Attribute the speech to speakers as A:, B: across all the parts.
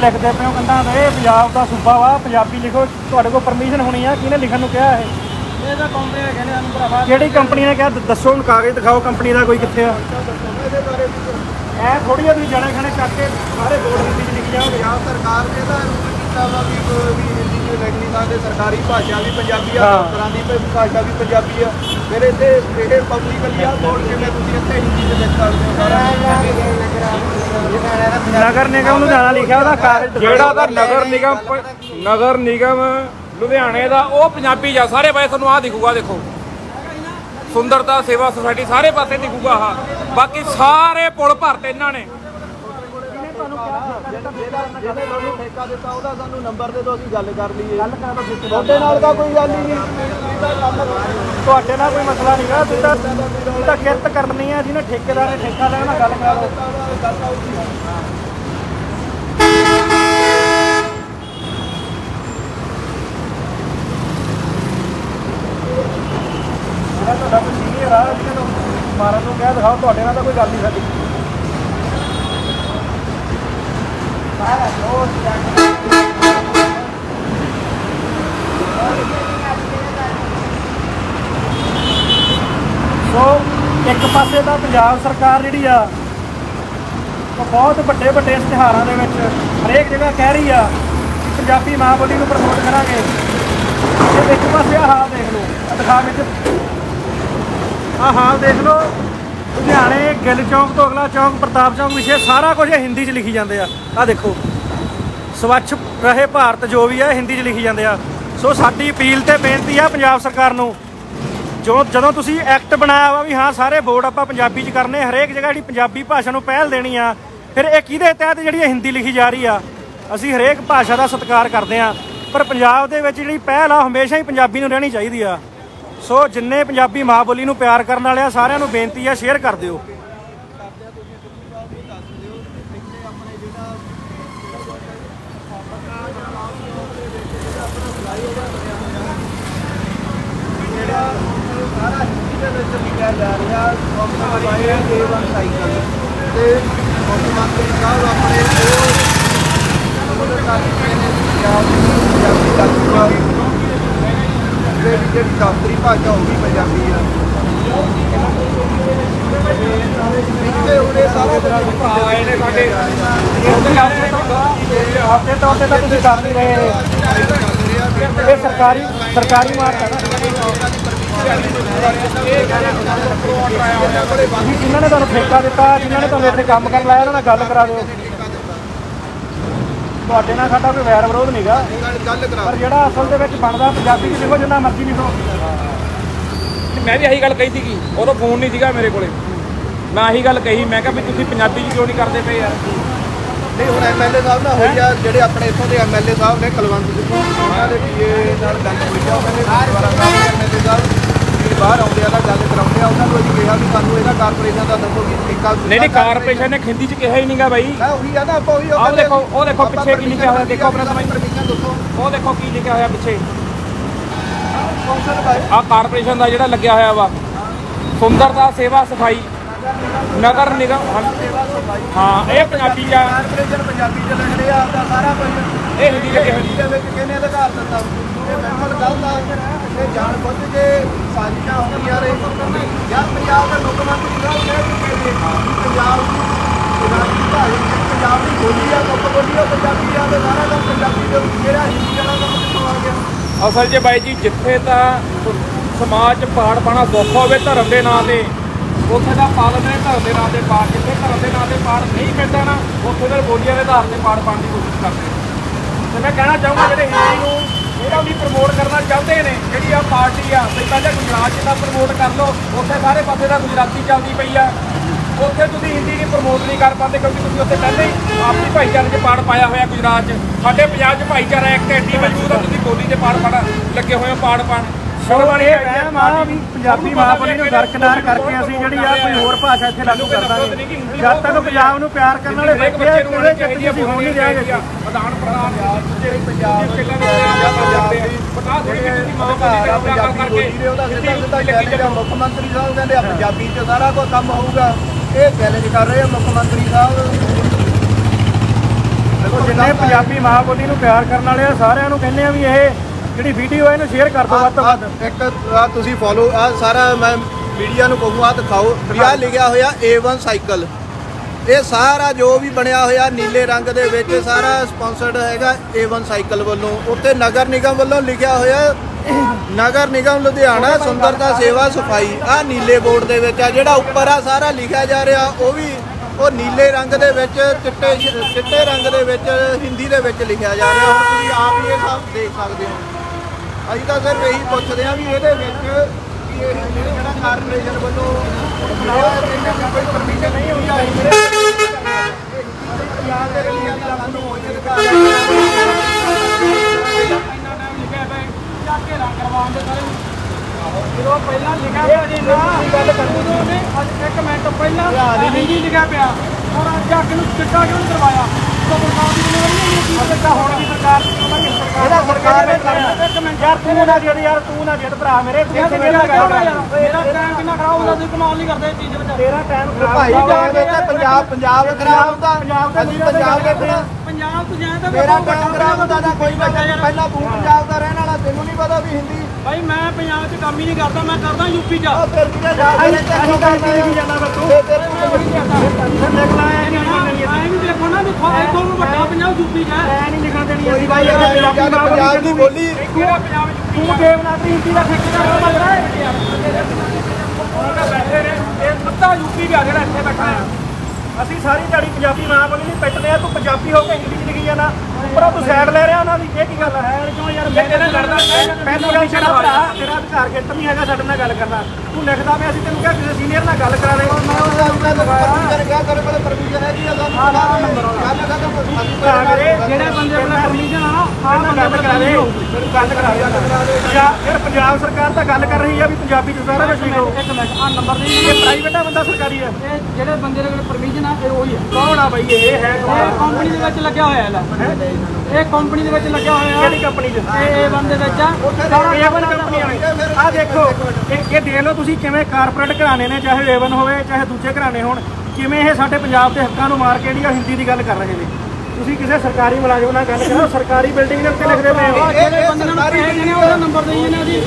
A: ਲਿਖਦੇ ਪਏ ਹੋ ਇਹ ਪੰਜਾਬ ਦਾ ਸੂਬਾ ਵਾ ਪੰਜਾਬੀ ਲਿਖੋ ਤੁਹਾਡੇ ਕੋਲ ਪਰਮਿਸ਼ਨ ਹੋਣੀ ਆ ਕਿਹਨੇ ਲਿਖਣ ਨੂੰ ਕਿਹਾ ਇਹ?
B: ਇਹ ਤਾਂ ਕੰਪਨੀ ਨੇ ਕਹਿੰਦੇ ਸਾਨੂੰ ਭਰਾਵਾ।
A: ਕਿਹੜੀ ਕੰਪਨੀ ਨੇ ਕਿਹਾ? ਦੱਸੋ ਹੁਣ ਕਾਗਜ਼ ਦਿਖਾਓ ਕੰਪਨੀ ਦਾ ਕੋਈ ਕਿੱਥੇ ਆ?
B: ਇਹਦੇ ਬਾਰੇ ਵੀ
A: ਐ ਥੋੜੀ ਤੁਸੀਂ ਜਣੇ ਖਣੇ ਚੱਕ ਕੇ ਸਾਰੇ ਬੋਰਡ ਹਿੰਦੀ ਚ ਲਿਖ ਜਾਓਗੇ
B: ਪੰਜਾਬ ਸਰਕਾਰ ਨੇ ਤਾਂ ਕੀਤਾ ਵਾ ਵੀ ਵੀ ਹਿੰਦੀ ਚ ਲਿਖ ਨਹੀਂ ਸਕਦੇ ਸਰਕਾਰੀ ਭਾਸ਼ਾ ਵੀ ਪੰਜਾਬੀ ਆ
A: ਹਾਂ।
B: ਦਫ਼ਤਰਾਂ ਦੀ ਭ- ਭਾਸ਼ਾ ਵੀ ਪੰਜਾਬੀ ਆ। ਫਿਰ ਇੱਥੇ ਇਹ ਪਬਲਿਕਲੀ ਆ ਬੋਰਡ ਜਿਵੇਂ ਤੁਸੀਂ ਇੱਥੇ ਹਿੰਦੀ ਚ ਲਿਖ ਸਕਦੇ ਹੋ? ਸਾਰਾ
A: ਨਗਰ ਨਿਗਮ ਲੁਧਿਆਣਾ ਲਿਖਿਆ ਉਹਦਾ ਕਾਗਜ਼ ਦਿਖਾਓ।
C: ਜਿਹੜਾ ਤਾਂ ਨਗਰ ਨਿਗਮ ਪ- ਨਗਰ ਨਿਗਮ ਲੁਧਿਆਣੇ ਦਾ ਉਹ ਪੰਜਾਬੀ ਆ। ਸਾਰੇ ਪਾਸੇ ਤੁਹਾਨੂੰ ਆ ਦਿਖੂਗਾ ਦੇਖੋ। ਸੁੰਦਰਤਾ ਸੇਵਾ ਸੁਸਾਇਟੀ ਸਾਰੇ ਪਾਸੇ ਦਿਖੂਗਾ ਆ ਬਾਕੀ ਸਾਰੇ ਪੁਲ ਭਰਤੇ ਇਹਨਾਂ ਨੇ।
B: ਜਿਹਨੇ ਤੁਹਾਨੂੰ ਠੇਕਾ ਦਿੱਤਾ ਉਹਦਾ ਸਾਨੂੰ ਨੰਬਰ ਦੇ ਦਿਓ ਅਸੀਂ ਗੱਲ ਕਰ ਲਈਏ। ਗੱਲ ਕਰ ਲਓ ਤੁਹਾਡੇ ਨਾਲ ਤਾਂ ਕੋਈ ਗੱਲ ਹੀ ਨਹੀਂ। ਤੁਸੀਂ ਤਾਂ ਗੱਲ
A: ਤੁਹਾਡੇ ਨਾਲ ਕੋਈ ਮਸਲਾ ਨਹੀਂਗਾ ਤੁਸੀਂ ਤਾਂ ਤੁਸੀਂ ਤਾਂ ਕਿਰਤ ਕਰਨੀ ਆ ਜਿਹਨੇ ਠੇਕੇਦਾਰ ਨੇ ਠੇਕਾ ਲਿਆ ਉਹਨਾਂ ਗੱਲ ਕਰਾ ਲਓ। ਜਿਹੜਾ ਤੁਹਾਡਾ ਕੋਈ ਸੀਨੀਅਰ ਆ ਜਿਹਨੇ ਮਾਰਨ ਨੂੰ ਕਿਹਾ ਦਿਖਾਓ ਤੁਹਾਡੇ ਨਾਲ ਤਾਂ ਕੋਈ ਗੱਲ ਨਹੀਂ ਸਾਡੀ। ਸੋ ਇੱਕ ਪਾਸੇ ਤਾਂ ਪੰਜਾਬ ਸਰਕਾਰ ਜਿਹੜੀ ਆ, ਉਹ ਬਹੁਤ ਵੱਡੇ ਵੱਡੇ ਇਸ਼ਤਿਹਾਰਾਂ ਦੇ ਵਿੱਚ ਹਰੇਕ ਜਗ੍ਹਾ ਕਹਿ ਰਹੀ ਆ ਕਿ ਪੰਜਾਬੀ ਮਾਂ ਬੋਲੀ ਨੂੰ ਪ੍ਰਮੋਟ ਕਰਾਂਗੇ। ਤੇ ਇੱਕ ਪਾਸੇ ਆ ਹਾਲ ਦੇਖ ਲਓ, ਆਹ ਦਿਖਾ ਵਿੱਚ। ਆ ਹਾਲ ਦੇਖ ਲਓ ਲੁਧਿਆਣੇ, ਗਿੱਲ ਚੌਂਕ ਤੋਂ ਅਗਲਾ ਚੌਂਕ, ਪ੍ਰਤਾਪ ਚੌਂਕ ਵਿਸ਼ੇ ਸਾਰਾ ਕੁਝ ਹਿੰਦੀ 'ਚ ਲਿਖੀ ਜਾਂਦੇ ਆ। ਆ ਦੇਖੋ, ਸਵੱਛ ਰਹੇ ਭਾਰਤ ਜੋ ਵੀ ਹੈ ਹਿੰਦੀ 'ਚ ਲਿਖੀ ਜਾਂਦੇ ਆ। ਸੋ ਸਾਡੀ ਅਪੀਲ ਤੇ ਬੇਨਤੀ ਆ ਪੰਜਾਬ ਸਰਕਾਰ ਨੂੰ, ਜੋ ਜਦੋਂ ਤੁਸੀਂ ਐਕਟ ਬਣਾਇਆ ਵਾ ਵੀ ਹਾਂ, ਸਾਰੇ ਬੋਰਡ ਆਪਾਂ ਪੰਜਾਬੀ 'ਚ ਕਰਨੇ, ਹਰੇਕ ਜਗ੍ਹਾ ਜਿਹੜੀ ਪੰਜਾਬੀ ਭਾਸ਼ਾ ਨੂੰ ਪਹਿਲ ਦੇਣੀ ਆ, ਫਿਰ ਇਹ ਕਿਹਦੇ ਤਹਿਤ ਜਿਹੜੀ ਇਹ ਹਿੰਦੀ ਲਿਖੀ ਜਾ ਰਹੀ ਆ? ਅਸੀਂ ਹਰੇਕ ਭਾਸ਼ਾ ਦਾ ਸਤਿਕਾਰ ਕਰਦੇ ਆ, ਪਰ ਪੰਜਾਬ ਦੇ ਵਿੱਚ ਜਿਹੜੀ ਪਹਿਲ ਆ ਹਮੇਸ਼ਾ ਹੀ ਪੰਜਾਬੀ ਨੂੰ ਰਹਿਣੀ ਚਾਹੀਦੀ ਆ। ਸੋ ਜਿੰਨੇ ਪੰਜਾਬੀ ਮਾਂ ਬੋਲੀ ਨੂੰ ਪਿਆਰ ਕਰਨ ਵਾਲੇ ਆ, ਸਾਰਿਆਂ ਨੂੰ ਬੇਨਤੀ ਆ ਸ਼ੇਅਰ ਕਰ ਦਿਓ।
B: ਜਿਹੜਾ ਸਾਰਾ ਜਿਹੜੀ ਦਫ਼ਤਰੀ ਭਾਸ਼ਾ ਉਹ ਵੀ ਪੰਜਾਬੀ ਆ। ਇੱਥੇ ਸਾਰਾ ਕੁਝ
C: ਆਏ ਨੇ ਸਾਡੇ
A: ਆਪਣੇ ਤੌਰ ਤੇ ਤਾਂ ਤੁਸੀਂ ਕਰ ਨਹੀਂ ਰਹੇ। ਇਹ ਸਰਕਾਰੀ ਸਰਕਾਰੀ ਮਾਰਕ ਹੈ ਨਾ। ਜਿਨ੍ਹਾਂ ਨੇ ਤੁਹਾਨੂੰ ਠੇਕਾ ਦਿੱਤਾ ਜਿਨ੍ਹਾਂ ਨੇ ਤੁਹਾਨੂੰ ਇੱਥੇ ਕੰਮ ਕਰਨ ਲਾਇਆ ਉਹਨਾਂ ਨਾਲ ਗੱਲ ਕਰਾ ਦਿਓ। ਤੁਹਾਡੇ ਨਾਲ ਸਾਡਾ ਕੋਈ ਵੈਰ ਵਿਰੋਧ ਨਹੀਂਗਾ
B: ਗੱਲ ਕਰਾ
A: ਪਰ ਜਿਹੜਾ ਅਸਲ ਦੇ ਵਿੱਚ ਬਣਦਾ ਪੰਜਾਬੀ 'ਚ ਲਿਖੋ ਜਿੰਨਾ ਮਰਜ਼ੀ ਲਿਖੋ।
C: ਮੈਂ ਵੀ ਆਹੀ ਗੱਲ ਕਹੀ ਸੀਗੀ ਉਦੋਂ ਫੋਨ ਨਹੀਂ ਸੀਗਾ ਮੇਰੇ ਕੋਲੇ। ਮੈਂ ਆਹੀ ਗੱਲ ਕਹੀ ਮੈਂ ਕਿਹਾ ਵੀ ਤੁਸੀਂ ਪੰਜਾਬੀ 'ਚ ਕਿਉਂ ਨਹੀਂ ਕਰਦੇ ਪਏ ਯਾਰ?
B: ਨਹੀਂ ਹੁਣ ਐਮਐਲਏ ਸਾਹਿਬ ਨਾਲ ਹੋਈ ਆ ਜਿਹੜੇ ਆਪਣੇ ਇੱਥੋਂ ਦੇ ਐਮਐਲਏ ਸਾਹਿਬ ਨੇ ਕੁਲਵੰਤ ਸਿੰਘ ਉਹਨਾਂ ਦੇ ਪੀਏ ਨਾਲ ਗੱਲ ਹੋਈ ਆ ਉਹਨਾਂ ਨੇ ਸਾਹਿਬ ਐਮਐਲਏ ਸਾਹਿਬ। ਬਾਹਰ ਆਉਂਦੇ ਆ ਤਾਂ ਗੱਲ ਕਰਾਉਂਦੇ ਆ ਉਹਨਾਂ ਨੂੰ ਅਸੀਂ ਕਿਹਾ ਵੀ ਸਾਨੂੰ ਇਹਦਾ ਕਾਰਪੋਰੇਸ਼ਨ ਦਾ ਦੱਸੋ ਵੀ ਠੇਕਾ
C: ਨਹੀਂ ਨਹੀਂ ਕਾਰਪੋਰੇਸ਼ਨ ਨੇ ਹਿੰਦੀ 'ਚ ਕਿਹਾ ਹੀ ਨਹੀਂਗਾ ਬਾਈ।
B: ਮੈਂ ਉਹੀ ਆ ਨਾ ਆਪਾਂ ਉਹੀ
C: ਆਹ ਦੇਖੋ, ਉਹ ਦੇਖੋ ਪਿੱਛੇ ਕੀ ਲਿਖਿਆ ਹੋਇਆ, ਦੇਖੋ ਆਪਣਾ
B: ਸਮਝ ਪਰਮਿਸ਼ਨ ਦੱਸੋ।
C: ਉਹ ਦੇਖੋ ਕੀ ਲਿਖਿਆ ਹੋਇਆ ਪਿੱਛੇ। ਆਹ ਕਾਰਪੋਰੇਸ਼ਨ ਦਾ ਜਿਹੜਾ ਲੱਗਿਆ ਹੋਇਆ ਵਾ। ਸੁੰਦਰਤਾ ਸੇਵਾ ਸਫ਼ਾਈ। ਨਗਰ ਨਿਗਮ ਹਾਂ- ਇਹ ਪੰਜਾਬੀ ਆ
B: ਕਾਰਪੋਰੇਸ਼ਨ ਪੰਜਾਬੀ ਚ ਲਿਖ ਰਿਹਾ ਆਪਦਾ ਸਾਰਾ ਕੁਝ।
C: ਇਹ ਹਿੰਦੀ ਹੋਇਆ
B: ਹਿੰਦੀ ਦੇ ਵਿੱਚ ਕਿਹਨੇ ਅਧਿਕਾਰ ਦਿੱਤਾ? ਇਹ ਬਿਲਕੁਲ ਗਲਤ ਆ ਇਹ ਜਾਣ ਬੁੱਝ ਕੇ ਸਾਜ਼ਿਸ਼ਾਂ ਹੁੰਦੀਆਂ ਰਹੇ ਯਾਰ ਪੰਜਾਬ ਦੇ ਮੁੱਖ ਮੰਤਰੀ ਸਾਹਿਬ ਕਹਿ ਚੁੱਕੇ ਨੇ ਪੰਜਾਬ ਦੀ ਭਾਈ ਪੰਜਾਬ ਦੀ ਬੋਲੀ ਆ ਮੁੱਖ ਬੋਲੀ ਆ ਪੰਜਾਬੀ ਆ ਤੇ ਸਾਰਾ ਕੰਮ ਪੰਜਾਬੀ ਦੇ ਜਿਹੜਾ ਹਿੰਦੀ ਵਾਲਾ ਕੰਮ ਕਿੱਥੋਂ ਆ ਗਿਆ?
C: ਅਸਲ 'ਚ ਬਾਈ ਜੀ ਜਿੱਥੇ ਤਾਂ ਸਮਾਜ 'ਚ ਪਾੜ ਪਾਣਾ ਦੁੱਖ ਹੋਵੇ ਧਰਮ ਦੇ ਨਾਂ ਤੇ ਉੱਥੇ ਦਾ ਪਾਲਣ ਨੇ ਧਰਮ ਦੇ ਨਾਂ ਤੇ ਪਾੜ ਜਿੱਥੇ ਧਰਮ ਦੇ ਨਾਂ ਤੇ ਪਾੜ ਨਹੀਂ ਪੈਂਦਾ ਨਾ, ਉੱਥੇ ਦੇ ਬੋਲੀਆਂ ਦੇ ਆਧਾਰ ਤੇ ਪਾੜ ਪਾਉਣ ਦੀ ਕੋਸ਼ਿਸ਼ ਕਰਦੇ ਨੇ। ਤੇ ਮੈਂ ਕਹਿਣਾ ਚਾਹੂੰਗਾ ਜਿਹੜੇ ਹਿੰਦੀ ਨੂੰ ਇਹਨਾਂ ਦੀ ਪ੍ਰਮੋਟ ਕਰਨਾ ਚਾਹੁੰਦੇ ਨੇ, ਜਿਹੜੀ ਆ ਪਾਰਟੀ ਆ ਵੀ ਪਹਿਲਾਂ ਗੁਜਰਾਤ 'ਚ ਤਾਂ ਪ੍ਰਮੋਟ ਕਰ ਲਓ, ਉੱਥੇ ਸਾਰੇ ਪਾਸੇ ਦਾ ਗੁਜਰਾਤੀ ਚੱਲਦੀ ਪਈ ਆ। ਉੱਥੇ ਤੁਸੀਂ ਹਿੰਦੀ ਦੀ ਪ੍ਰਮੋਟ ਨਹੀਂ ਕਰ ਪਾਉਂਦੇ ਕਿਉਂਕਿ ਤੁਸੀਂ ਉੱਥੇ ਪਹਿਲਾਂ ਹੀ ਆਪਣੀ ਭਾਈਚਾਰੇ 'ਚ ਪਾੜ ਪਾਇਆ ਹੋਇਆ ਗੁਜਰਾਤ 'ਚ। ਸਾਡੇ ਪੰਜਾਬ 'ਚ ਭਾਈਚਾਰਾ ਇੱਕ ਐਡੀ ਮੌਜੂਦ ਆ, ਤੁਸੀਂ ਬੋਲੀ 'ਚ ਪਾੜ ਪਾੜ ਲੱਗੇ ਹੋਏ ਹੋ ਪਾੜ ਪਾਣ
A: ਸੋ ਇਹ ਵਹਿਮ ਆ ਵੀ ਪੰਜਾਬੀ ਮਾਂ ਬੋਲੀ ਨੂੰ ਦਰਕਨਾਰ ਕਰਕੇ ਅਸੀਂ ਜਿਹੜੀ ਆ ਕੋਈ ਹੋਰ ਭਾਸ਼ਾ ਇੱਥੇ ਲਾਗੂ ਕਰ ਦਾਂਗੇ। ਜਦ ਤੱਕ ਪੰਜਾਬ ਨੂੰ ਪਿਆਰ ਕਰਨ ਵਾਲੇ ਬੈਠੇ ਆ ਕਿਹੜੇ ਚੱਕਰ ਅਸੀਂ ਹੋਣ ਨਹੀਂ ਦੇਵਾਂਗੇ
C: ਪ੍ਰਧਾਨ ਪ੍ਰਧਾਨ ਜਿਹੜੇ ਪੰਜਾਬ ਦੇ ਜਾਂਦੇ ਆ ਪਤਾ ਥੋੜੀ ਕਿ ਤੁਸੀਂ ਮਾਂ ਬੋਲੀ
B: ਆ
C: ਦਾ
B: ਪੰਜਾਬੀ
C: ਕਰਕੇ
B: ਬੋਲੀ ਦੇ ਉਹਦਾ ਸਿੱਧਾ ਸਿੱਧਾ ਚੈਲੰਜ ਆ ਮੁੱਖ ਮੰਤਰੀ ਸਾਹਿਬ ਕਹਿੰਦੇ ਆ ਪੰਜਾਬੀ 'ਚ ਸਾਰਾ ਕੁਝ ਕੰਮ ਹੋਊਗਾ। ਇਹ ਚੈਲੰਜ ਕਰ ਰਹੇ ਆ ਮੁੱਖ ਮੰਤਰੀ ਸਾਹਿਬ।
A: ਦੇਖੋ ਜਿੰਨੇ ਪੰਜਾਬੀ ਮਾਂ ਬੋਲੀ ਨੂੰ ਪਿਆਰ ਕਰਨ ਵਾਲੇ ਆ ਸਾਰਿਆਂ ਨੂੰ ਕਹਿੰਦੇ ਆ ਵੀ ਇਹ ਜਿਹੜੀ ਵੀਡੀਓ ਹੈ ਇਹਨੂੰ ਸ਼ੇਅਰ ਕਰ ਦਿਓ ਵੱਧ ਤੋਂ ਵੱਧ।
B: ਆਹ ਇੱਕ ਆ ਤੁਸੀਂ ਫੋਲੋ ਆ ਸਾਰਾ ਮੈਂ ਮੀਡੀਆ ਨੂੰ ਕਹੂੰਗਾ ਦਿਖਾਓ। ਵੀ ਆਹ ਲਿਖਿਆ ਹੋਇਆ A1 ਸਾਈਕਲ ਇਹ ਸਾਰਾ ਜੋ ਵੀ ਬਣਿਆ ਹੋਇਆ ਨੀਲੇ ਰੰਗ ਦੇ ਵਿੱਚ ਸਾਰਾ ਸਪਾਂਸਰਡ ਹੈਗਾ A1 ਸਾਈਕਲ ਵੱਲੋਂ। ਉੱਤੇ ਨਗਰ ਨਿਗਮ ਵੱਲੋਂ ਲਿਖਿਆ ਹੋਇਆ ਨਗਰ ਨਿਗਮ ਲੁਧਿਆਣਾ ਸੁੰਦਰਤਾ ਸੇਵਾ ਸਫ਼ਾਈ ਆ ਨੀਲੇ ਬੋਰਡ ਦੇ ਵਿੱਚ ਆ ਜਿਹੜਾ ਉੱਪਰ ਆ ਸਾਰਾ ਲਿਖਿਆ ਜਾ ਰਿਹਾ। ਉਹ ਵੀ ਉਹ ਨੀਲੇ ਰੰਗ ਦੇ ਵਿੱਚ ਚਿੱਟੇ ਚਿੱਟੇ ਰੰਗ ਦੇ ਵਿੱਚ ਹਿੰਦੀ ਦੇ ਵਿੱਚ ਲਿਖਿਆ ਜਾ ਰਿਹਾ। ਹੁਣ ਤੁਸੀਂ ਆਪ ਹੀ ਇਹ ਸਭ ਦੇਖ ਸਕਦੇ ਹੋ। ਅਸੀਂ ਤਾਂ ਸਿਰਫ ਇਹੀ ਪੁੱਛਦੇ ਆ ਵੀ ਇਹਦੇ ਵਿੱਚ ਵੀ ਇਹ ਜਿਹੜਾ ਕਾਰਪੋਰੇਸ਼ਨ ਵੱਲੋਂ ਬਣਾਇਆ ਇਹਨਾਂ ਦੀ ਕੋਈ ਪਰਮਿਸ਼ਨ ਨਹੀਂ ਹੋਈ ਆ ਪੰਜਾਬ ਦੇ ਲਈ ਆਪਾਂ ਨੂੰ ਹੋਈ ਅਧਿਕਾਰ
D: ਇੰਨਾ ਟਾਈਮ ਲਿਖਿਆ ਪਿਆ ਚੱਕ ਕੇ ਰੰਗ ਕਰਵਾਉਣ ਦੇ ਸਾਰੇ। ਜਦੋਂ ਪਹਿਲਾਂ ਲਿਖਿਆ ਪਿਆ ਜੀ ਨਾ ਗੱਲ ਕਰੂ ਨੇ ਅੱਜ ਇੱਕ ਮਿੰਟ ਪਹਿਲਾਂ ਹਿੰਦੀ ਲਿਖਿਆ ਪਿਆ। ਔਰ ਅੱਜ ਅੱਗ ਨੂੰ ਚਿੱਟਾ ਕਿਉਂ ਕਰਵਾਇਆ ਤਾਂ ਸਰਕਾਰ ਦੀ ਜ਼ਿੰਮੇਵਾਰੀ ਨਹੀਂ ਹੈ
A: ਤਾਂ ਹੁਣ ਵੀ ਸਰਕਾਰ ਇਹਦਾ ਸਰਕਾਰ ਨੇ ਕਰਨਾ ਇੱਕ ਮਿੰਟ ਯਾਰ ਤੂੰ ਨਾ ਜਿੱਦ ਯਾਰ ਤੂੰ ਨਾ ਜਿੱਦ ਭਰਾ ਮੇਰੇ। ਤੂੰ ਮੇਰਾ
D: ਟਾਈਮ ਕਿੰਨਾ ਖਰਾਬ ਹੁੰਦਾ ਤੁਸੀਂ ਕਮਾਲ ਨਹੀਂ ਕਰਦੇ ਇਸ ਚੀਜ਼ ਵਿੱਚ।
A: ਤੇਰਾ ਟਾਈਮ ਖਰਾਬ
B: ਭਾਈ। ਜਾਵੇ ਤਾਂ ਪੰਜਾਬ ਪੰਜਾਬ ਖਰਾਬ ਹੁੰਦਾ।
A: ਪੰਜਾਬ ਦਾ
B: ਅਸੀਂ ਪੰਜਾਬ ਦੇ
D: ਪੰਜਾਬ ਤੋਂ ਜਾਏ ਤਾਂ
B: ਮੇਰਾ ਟਾਈਮ ਖਰਾਬ ਹੁੰਦਾ ਤਾਂ ਕੋਈ ਬੱਚਾ ਪਹਿਲਾਂ ਤੂੰ ਪੰਜਾਬ ਦਾ ਰਹਿਣ ਵਾਲਾ ਤੈਨੂੰ ਨਹੀਂ ਪਤਾ ਵੀ ਹਿੰਦੀ।
D: ਭਾਈ ਮੈਂ ਪੰਜਾਬ 'ਚ ਕੰਮ ਹੀ ਨਹੀਂ ਕਰਦਾ ਮੈਂ ਕਰਦਾ ਯੂਪੀ 'ਚ।
B: ਉਹ ਫਿਰ ਕਿਹੜਾ ਜਾ
A: ਅਸੀਂ ਇੱਥੇ ਵੀ ਜਾਂਦਾ ਵਾ ਤੂੰ।
B: ਤੇ ਤੇਰੇ ਕੋਲ ਨਹੀਂ
A: ਟੈਨਸ਼ਨ ਦੇਖ ਲਾ ਐ ਨਹੀਂ
D: ਦੇਖੋ ਨਾ ਵੀ ਥੋ- ਇੱਥੋਂ ਨੂੰ ਯੂਪੀ ਹੈ?
A: ਐ ਨਹੀਂ ਲਿਖਣ ਦੇਣੀ
B: ਕੋਈ ਭਾਈ ਪੰਜਾਬ ਦੀ ਬੋਲੀ।
A: ਤੂੰ ਦੇਵਨਾਗਰੀ ਹਿੰਦੀ ਦਾ ਠੇਕੇਦਾਰ ਹੋ ਲੱਗ ਰਿਹਾ
D: ਉਹਦਾ ਬੈਠੇ ਨੇ। ਇਹ ਅੱਧਾ ਯੂਪੀ ਵੀ ਆ ਜਿਹੜਾ ਇੱਥੇ ਬੈਠਾ ਹੈ
A: ਅਸੀਂ ਸਾਰੀ ਦਿਹਾੜੀ ਪੰਜਾਬੀ ਮਾਂ ਬੋਲੀ ਨਹੀਂ ਪਿੱਟਦੇ ਆ ਤੂੰ ਪੰਜਾਬੀ ਹੋ ਕੇ ਹਿੰਦੀ ਚ ਲਿਖੀ ਜਾਂਦਾ। ਉੱਪਰੋਂ ਤੂੰ ਸਾਈਡ ਲੈ ਰਿਹਾ ਉਹਨਾਂ ਦੀ ਇਹ ਕੀ ਗੱਲ ਹੈ ਕਿਉਂ ਯਾਰ?
D: ਜੇ ਤੇਰੇ ਲੜਦਾ ਹੈ,
A: ਪਹਿਲੀ ਗੱਲ ਛੜਾ ਭਰਾ ਤੇਰਾ ਅਧਿਕਾਰ ਖੇਤਰ ਨਹੀਂ ਹੈਗਾ ਸਾਡੇ ਨਾਲ ਗੱਲ ਕਰਨਾ। ਤੂੰ ਲਿਖਦਾ ਪਿਆ ਅਸੀਂ ਤੈਨੂੰ ਕਿਹਾ ਕਿਸੇ ਸੀਨੀਅਰ ਨਾਲ ਗੱਲ ਕਰਾ ਦੇ।
B: ਮੈਂ ਉਹਦਾ ਦਾ ਪਰਮਿਸ਼ਨ ਕਿਹਾ ਤੇਰੇ ਕੋਲ ਪਰਮਿਸ਼ਨ ਹੈ ਜੀ ਅਸਾਂ ਗੱਲ
A: ਭਰਾ ਮੇਰੇ
D: ਜਿਹੜੇ ਬੰਦੇ ਕੋਲ ਪਰਮਿਸ਼ਨ ਆ
A: ਆਹ ਨਾਲ ਗੱਲ ਕਰਾ ਦੇ। ਗੱਲ ਕਰਾ ਦੇ ਪੰਜਾਬ ਯਾਰ ਪੰਜਾਬ ਸਰਕਾਰ ਤਾਂ ਗੱਲ ਕਰ ਰਹੀ ਆ ਵੀ ਪੰਜਾਬੀ ਚ ਸਾਰਾ ਕੁਝ ਲਿਖੋ
D: ਇੱਕ ਮਿੰਟ ਆ ਨੰਬਰ ਦੇ
A: ਇਹ ਪ੍ਰਾਈਵੇਟ ਆ ਬੰਦਾ ਸਰਕਾਰੀ ਆ।
D: ਇਹ ਜਿਹੜੇ ਬੰਦੇ ਦੇ ਕੋਲ ਪਰਮਿਸ਼ਨ ਆ ਇਹ ਉਹੀ ਹੈ।
A: ਕੌਣ ਆ ਬਈ ਇਹ? ਹੈ
D: ਇਹ
A: ਕੌਣ
D: ਕੰਪਨੀ ਦੇ ਵਿੱਚ ਲੱਗਿਆ ਹੋਇਆ ਹੈ ਇਹ ਕੰਪਨੀ ਦੇ ਵਿੱਚ ਲੱਗਿਆ ਹੋਇਆ
A: ਕਿਹੜੀ ਕੰਪਨੀ ਚ?
D: ਇਹ ਇਹ ਬੰਦੇ ਵਿੱਚ ਆ।
A: ਏਵਨ ਕੰਪਨੀ ਵਾਲੇ ਆ ਦੇਖੋ ਇਹ ਇਹ ਦੇਖ ਲਓ ਤੁਸੀਂ ਕਿਵੇਂ ਕਾਰਪੋਰੇਟ ਘਰਾਣੇ ਨੇ ਚਾਹੇ ਏਵਨ ਹੋਵੇ ਚਾਹੇ ਦੂਜੇ ਘਰਾਣੇ ਹੋਣ। ਕਿਵੇਂ ਇਹ ਸਾਡੇ ਪੰਜਾਬ ਦੇ ਹੱਕਾਂ ਨੂੰ ਮਾਰ ਕੇ ਜਿਹੜੀ ਹਿੰਦੀ ਦੀ ਗੱਲ ਕਰ ਰਹੇ ਨੇ। ਤੁਸੀਂ ਕਿਸੇ ਸਰਕਾਰੀ ਮੁਲਾਜ਼ਮ ਨਾਲ ਗੱਲ ਕਰੋ ਸਰਕਾਰੀ ਬਿਲਡਿੰਗ ਦੇ ਉੱਤੇ ਲਿਖਦੇ ਪਏ ਹੋ
D: ਜਿਹੜੇ ਬੰਦੇ ਨੂੰ ਪੈਸੇ ਦੇਣੇ ਉਹਦਾ ਨੰਬਰ ਦੇਈ ਜਾਂਦੇ ਆ ਜੀ।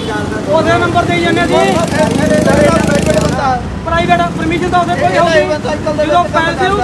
D: ਉਹਦੇ ਨੰਬਰ ਦੇਈ ਜਾਂਦੇ ਆ ਜੀ। ਪ੍ਰਾਈਵੇਟ ਪਰਮਿਸ਼ਨ ਤਾਂ ਉਹਦੇ ਕੋਲ ਹੋਊਗੀ। ਜਦੋਂ ਪੈਸੇ ਉਹ